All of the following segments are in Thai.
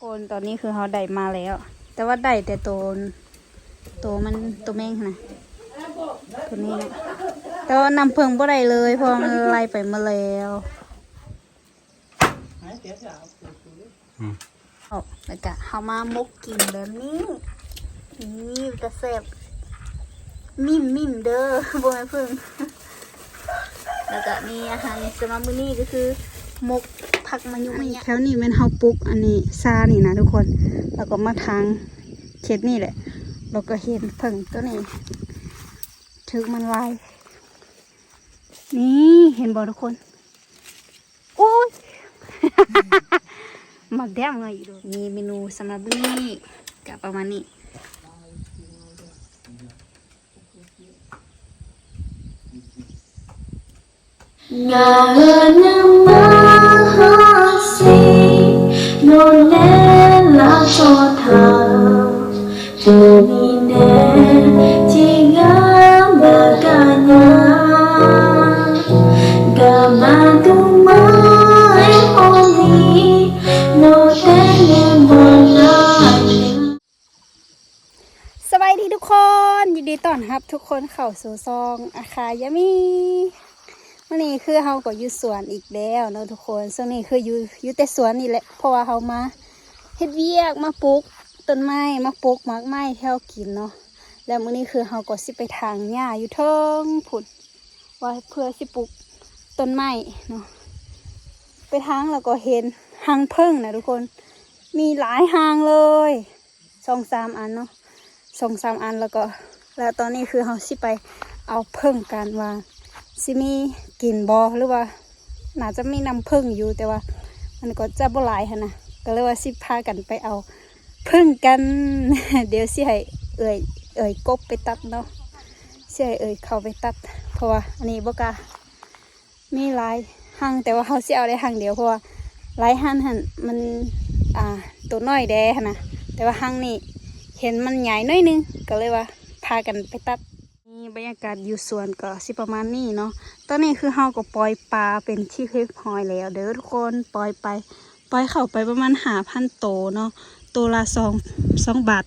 คนตอนนี้คือเขาได้มาแล้ว แต่ว่าได้แต่ตัวตัวมันตัวแม่งนะตัวนี้นะแต่ว่านำเพิงบ่ได้เลยเพราะว่ามันไล่ไปมาแล้วเอาแล้วก็เขามามกกินแบบนี้นี่จะแซ่บมิ่มมิ่มเด้อบ่แม่นเพิ่งแล้วก็มีอาหารสำหรับมื้อนี้ก็คือห มกผักมะยุมะยะแถวนี้แม่นเฮาปลูกอันนี้ซานี่นะทุกคน แล้วก็มาทางเขตนี่แหละเราก็เห็นเพิ่งตัวนี้ถึกมันลาย นี่เห็นบ่ทุกคนโอ้ยมาแดมเลยดูมีเมนูสำหรับมื้อนี้ก็ประมาณนี้ Ngàn mahasi nonela cho thao Jomine chiga maganya Gamaduma only no tene monaya สบายดีทุกคน ยินดีต้อนรับทุกคนเข้าสู่ซองอาคายามี วันนี้คือเฮาก็อยู่สวนอีกแล้วเนาะทุกคนช่วงนี้คืออยู่อยู่แต่สวนนี่แหละเพราะว่าเฮามาเฮ็ดเวียกมาปลูกต้นไม้มาปลูกหมากไม้ที่เฮากินเนาะแล้วมื้อนี้คือเฮาก็สิไปทางหญ้าอยู่เทิงผุดว่าเพื่อสิปลูกต้นไม้เนาะไปทางแล้วก็เห็นหางพึ่งนะทุกคน มีหลายหางเลยสองสามอันเนาะสองสามอันแล้วก็ แล้วตอนนี้คือเราสิไปเอาเพิ่งกันว่า สิมีกลิ่นบอหรือว่าน่าจะมีน้ำผึ้งอยู่แต่ว่า มันก็จะบ่หลายหนะก็เลยว่าสิพากันไปเอาผึ้งกัน เดี๋ยวสิให้เอ่ยเอ่ยกบไปตัดเนาะสิให้เอ่ยเข้าไปตัด เพราะว่าอันนี้บ่กามีหลายหังแต่ว่าเขาสิเอาได้หังเดียวเพราะว่าหลายหันหันมันอ่าตัวน้อยแดหั้นะแต่ว่าหังนี่เห็นมันใหญ่น้อยนึงก็เลยว่าพากันไปตัด นี่บรรยากาศอยู่สวนก็สิประมาณนี้เนาะ ตอนนี้คือเฮาก็ปล่อยปลาเป็นที่เรียบร้อยแล้วเด้อทุกคนปล่อยไป ปล่อยเข้าไปประมาณหาพันโตเนาะตัวละสองสองบาท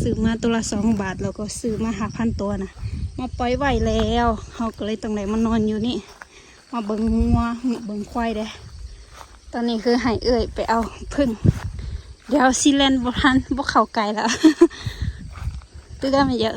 ซื้อมาตัวละสองบาทแล้วก็ซื้อมาหาพันตัวนะมาปล่อยไว้แล้วเฮาก็เลยต้องไหนมานอนอยู่นี่ มาเบิงงัวเบิงควายเด้ตอนนี้คือให้เอื่อยไปเอาพึ่ง เดี๋ยวซีเลนบทันบกเข้าไกลแล้วตื้อได้ไม่เยอะ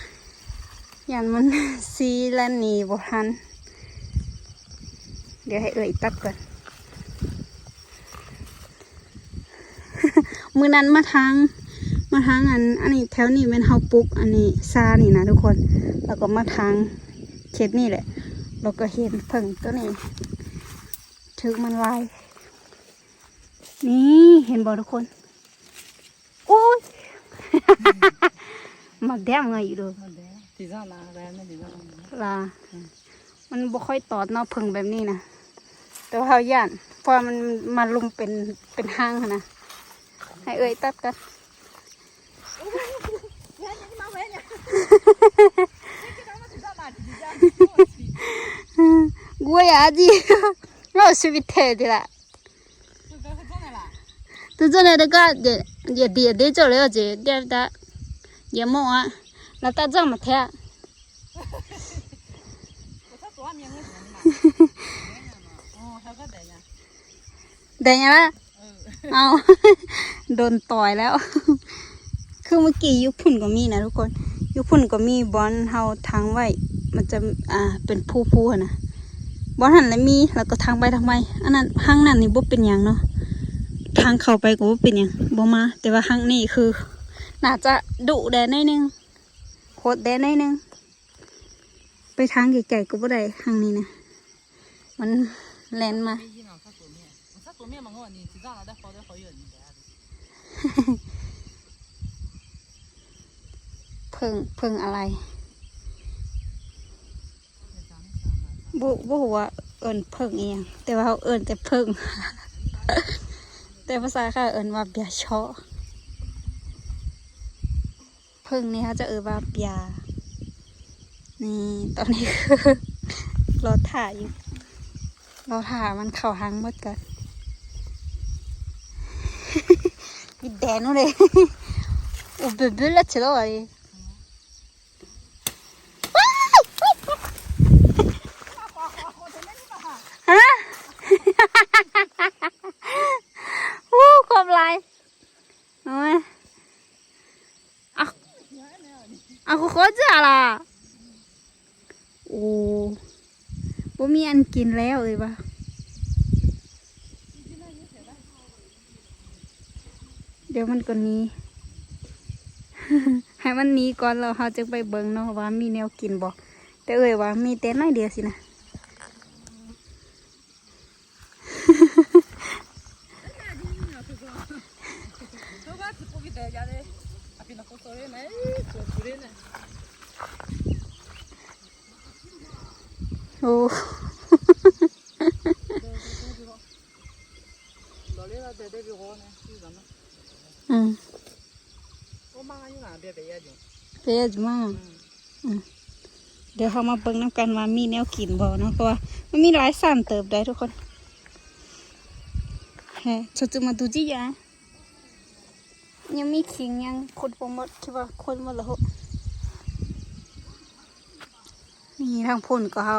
ยันมันซีและหนีบ่ทัน เดี๋ยวให้เอ่ยตัดก่อน มือนั้นมาทางมาทางอัน อันนี้แถวนี้เป็นเฮาปลูกอันนี้ซานี่นะทุกคน แล้วก็มาทางเขตนี่แหละเราก็เห็นเพิ่งตัวนี้ถึกมันลายนี่เห็นบ่ทุกคนโอ้ยมักแดมไงอยู่ดู thì ra là ra nó thì ra ลา มันบ่ค่อยตอดเนาะเพิ่งแบบนี้นะแต่ว่าเขาย่านเพราะว่ามันมาลุมเป็นเป็นห้างหั้นนะให้เอ่ยตัดกันกูอยากจีเราชีวิตเท่ดีละ từ chỗ này cái để để để để chỗ này gì để ta để mua á là ta chẳng mà thế để nhà ba เอาโดนต่อยแล้ว คือเมื่อกี้ยุคพุ่นก็มีนะทุกคน ยุคพุ่นก็มีบอลเฮาทางไว้ มันจะอ่าเป็นผู้ผู้นะบอลหันแล้วมีแล้วก็ทางไปทางไปอันนั้นห้างนั้นนี่บ่เป็นอย่างเนาะทางเข้าไปก็บ่เป็นหยังบ่มา แต่ว่าทางนี้คือ น่าจะดุแดนน่อยนึง โคตแดนได้นึง ไปทางไกลๆก็บ่ได้ทางนี้นะ มันแลนมาเพิ่งเพิ่งอะไรบุบุหัวเอิญเพิ่งเองแต่ว่าเขาเอิญแต่เพิ่งแต่ภาษาค่ะเอิญว่าเบียช้อ พิ่งนี่เขาจะเอิ้นว่าเบียนี่ ตอนนี้คือรอถ่ายอยู่รอถ่ายมันเข้าหางหมดกันมีแดนนู่นเลยอ้เบเบลละเฉลยฮะวู้ความไรเอาไหมอะ อะคุโคจะอะโอ้บ่มีอันกินแล้วเลยปะเดี๋ยวมันก็หนี้ให้มันหนี้ก่อนแล้วเราจะไปเบิ่งเนาะว่ามีแนวกินบ่แต่เอ่ยว่ามีแต่น้อยเดียวสินะ จมากเดี๋ยวเขามาเบิ่งน้ำกันว่ามีแนวกินบ่เนาะเพราะว่ามันมีหลายสั่นเติบได้ทุกคนเฮ้ชดจะมาดูจียะยังมีขิงยังคนบ่หมดคิดว่าคนหมดแล้วนี่ทางพุ่นก็เขา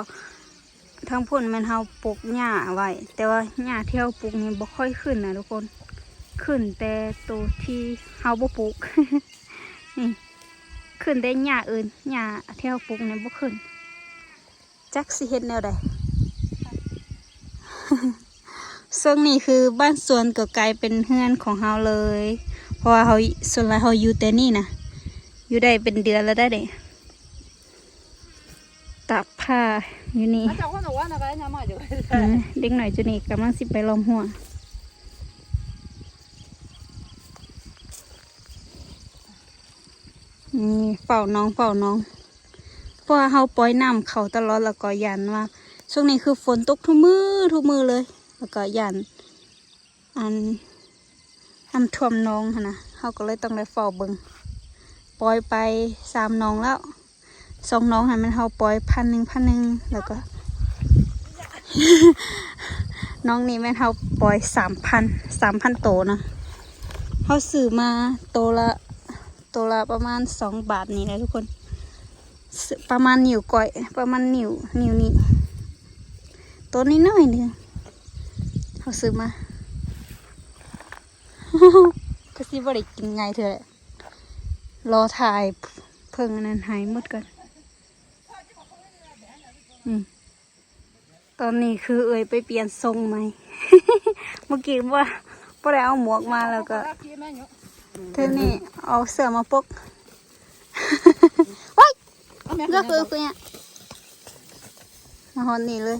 ทางพุ่นมันเฮาปลูกหญ้าไว้แต่ว่าหญ้าที่เฮาปลูกนี่บ่ค่อยขึ้นนะทุกคน ขึ้นแต่ตัวที่เฮาบ่ปลูกนี่ ขึ้นได้หญ้าอื่นหญ้าเที่ยวปลูกเนี่ยบ่ขึ้น จักสิเห็นแนวใดส่วนนี้คือบ้านสวนก็กลายเป็นเฮือนของเฮาเลย เพราะว่าเฮาส่วนหลาเฮาอยู่แต่นี่นะอยู่ได้เป็นเดือนแล้วได้เด้ตับผ้าอยู่นี่เด็กหน่อยจุนี่กำลังสิไปลมหัว นี่เฝ้าน้องเฝ้าน้องเพราะเขาปล่อยน้ำเขาตลอดแล้วก็ยันว่าช่วงนี้คือฝนตกทุกมือทุกมือเลย แล้วก็ยันอันน้ำท่วมน้องนะเขาก็เลยต้องได้เฝ้าเบิงปล่อยไปสามน้องแล้วสองน้องหันมันเขาปล่อยพันหนึ่งพันหนึ่งแล้วก็น้องนี่แม่นเขาปล่อยสามพันสามพันโตนะเขาซื้อมาโตละ โตละประมาณสองบาทนี่นะทุกคน ประมาณนิ้วก้อย ประมาณนิ้วนิ้วนี้ตัวนี้น้อยนึงเขาซื้อมาก็สิบ่ได้กินไงเถอแหละรอถ่ายเพิ่งนนั้นหายหมดก่อนอืมตอนนี้คือเอ่ยไปเปลี่ยนทรงไหม เมื่อกี้ว่าพอได้เอาหมวกมาแล้วก็ เธอนี่เอาเสื้อมาปกว้ายเลือกคือคือเนี่ยมาหอนนี่เลย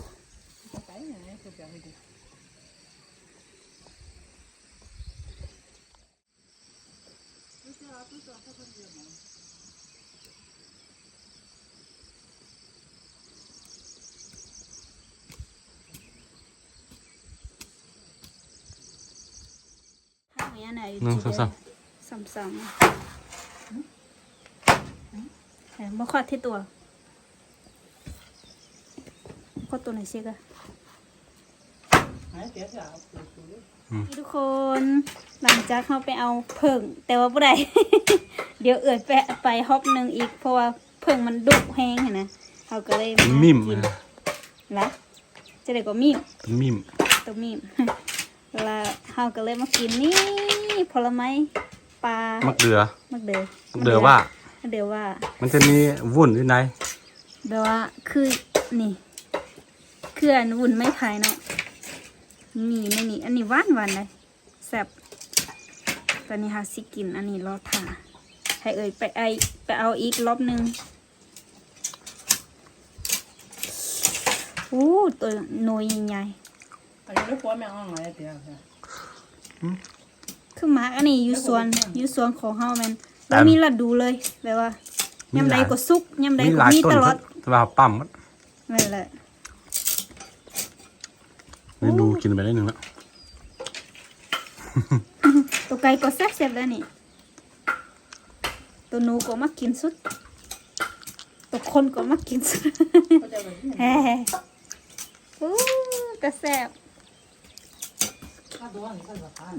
หนึ่งสองสาม สามสามแหมบ่คอดที่ตัวคอดตัวไหนเช็คอะนี่ทุกคนหลังจากเขาไปเอาเพิ่ง แต่ว่าบ่ได้เดี๋ยวเอื่อยแปะไปฮอบหนึ่งอีก เพราะว่าเพิ่งมันดุแห้งเห็นนะเขาก็เลยเป็นมิมกินนะละจะได้ก็มิมเป็นมิมตัวมีมแล้วเฮาก็เลยมากินนี่ผลไม้ ปลามักเดือมักเดือมักเดือว่ามักเดือว่า มันจะมีวุ่นอยู่ในแบบว่าคือนี่เคลื่อนวุ่นไม่ไทยเนาะนี่ไม่นี่ อันนี้ว่านวันเลยแซ่บตอนนี้ฮาซิกิน อันนี้รอถ่าให้เอ่ยไปไอไปเอาอีกรอบนึงอู้ตัวหน่ยใหญ่ๆตอนนี้ลูกปัวแมงอ่องอะไรเดี๋ยว คือหมาอันนี้อยู่สวนอยู่สวนของเฮาแม่นแต่บ่มีฤดูเลยแบบว่ามียามหใดลายก็สุกยามใดมีก็หลายมีต้นตลอดแต่ว่าปั๊มนั่นแหละนี่ดูกินไปได้หนึ่งแล้วตัวไก่ก็แซ่บๆแล้วนี่ ตัวหนูก็มากินสุด ตัวคนก็มากินสุดแฮ่อู้แต่แซ่บ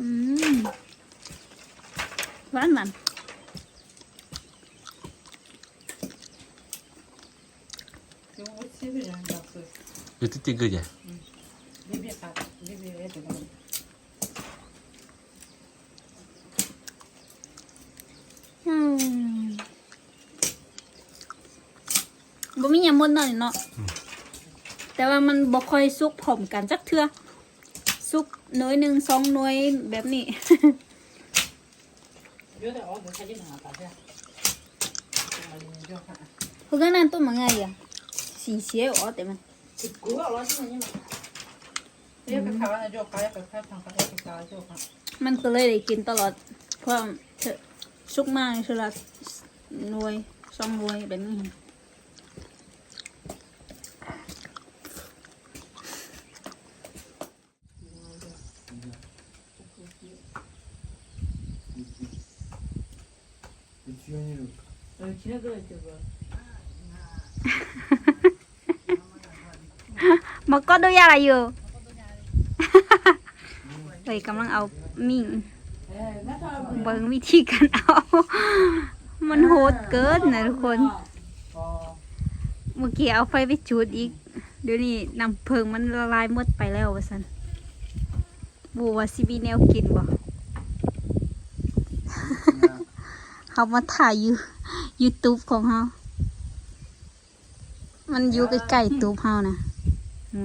อืม หวานหวานอยู่ที่จริงคือไงบ่มีหยังมดหน่อยเนาะแต่ว่ามันบ่ค่อยซุกผมกันจักเทื่อซุกน้อยหนึ่งสองน้อยแบบนี้ 有的熬的他就那样大点。你就看， เพราะงั้นตัวมันไงอ่ะสีเสียอ๋อแต่มัน 够了老几年了。也可看完了就看，也可看看看，也可看就看。 มันก็เลยได้กินตลอด เพราะเธอสุกมากคือละหน่วยสองหน่วยแบบนี้ มก็ดูยาอะไรอยู่เฮ้ยกำลังเอามิ่งเบิ่งวิธีการเอา มันโหดเกินนะทุกคน เมื่อกี้เอาไฟไปจุดอีก เดี๋ยวนี้น้ำเพิงมันละลายหมดไปแล้ววะสันบัวซีบีแนวกินบ่เขามาถ่ายอยู่ YouTube ของเขามันอยู่ใกล้ๆตูบเฮานะอื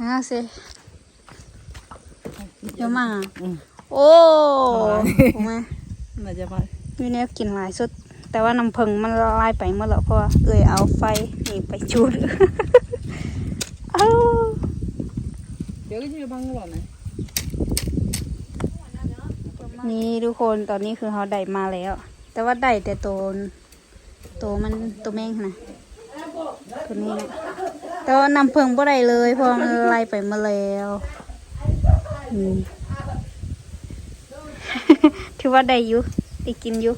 ห้าสิเดี๋มา โอ้ถูกไหมน่าจะมาวันนี้กินหลายสุด แต่ว่าน้ำผึ้งมันลายไปเมื่อแล้วเพราะเอ่ยเอาไฟนี่ไปจุดเดี๋ยวก็จะไปพังกันหรอนะนี่ทุกคนตอนนี้คือเขาได้มาแล้ว แต่ว่าได้แต่ตัวตัวมันตัวแม่งนะตัวนี้นะ แต่ว่าน้ำผึ้งบ่ได้เลยเพราะมันละลายไปมื่อแล้วถือว่าได้อยู่ได้กินอยู่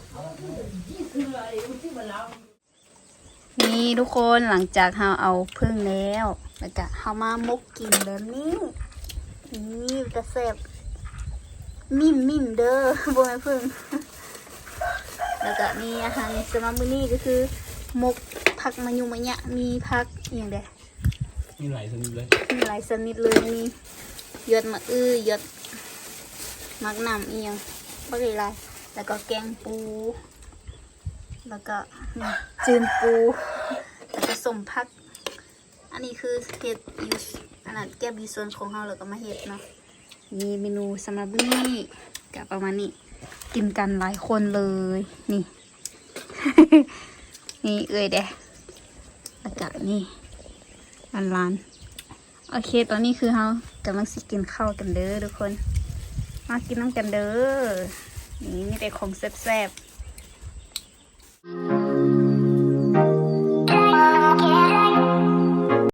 นี่ทุกคนหลังจากเราเอาเพึ่งแล้ว แล้วก็เรามามุกกินแบบนี้นี่กระเสบมิ่มมิ่มเด้อบ่แม่นพึ่งแล้วก็มีอาหารสำหรับมื้อนี้ก็คือมกผักมะยุมะยะมีผักอย่างเด้ มีหลายชนิดเลยมีหลายชนิดเลยมียอดมะอื้อยอดมักน้ำอียงบักหลายแล้วก็แกงปู แล้วก็จืนปู แล้วก็สมพัก อันนี้คือเห็ดยูสอันนั้นแก้บยูส่วนของเราแล้วก็มาเห็ดเนาะมีเมนูสำหรับนี้กับประมาณนี้กินกันหลายคนเลยนี่ นี่เอ้ยเด้แล้วก็นี่ อันร้านโอเค ตอนนี้คือเรากำลังสิกินข้าวกันเด้อทุกคน มากินน้ำกันเด้อ นี่มีแต่ของแซ่บๆ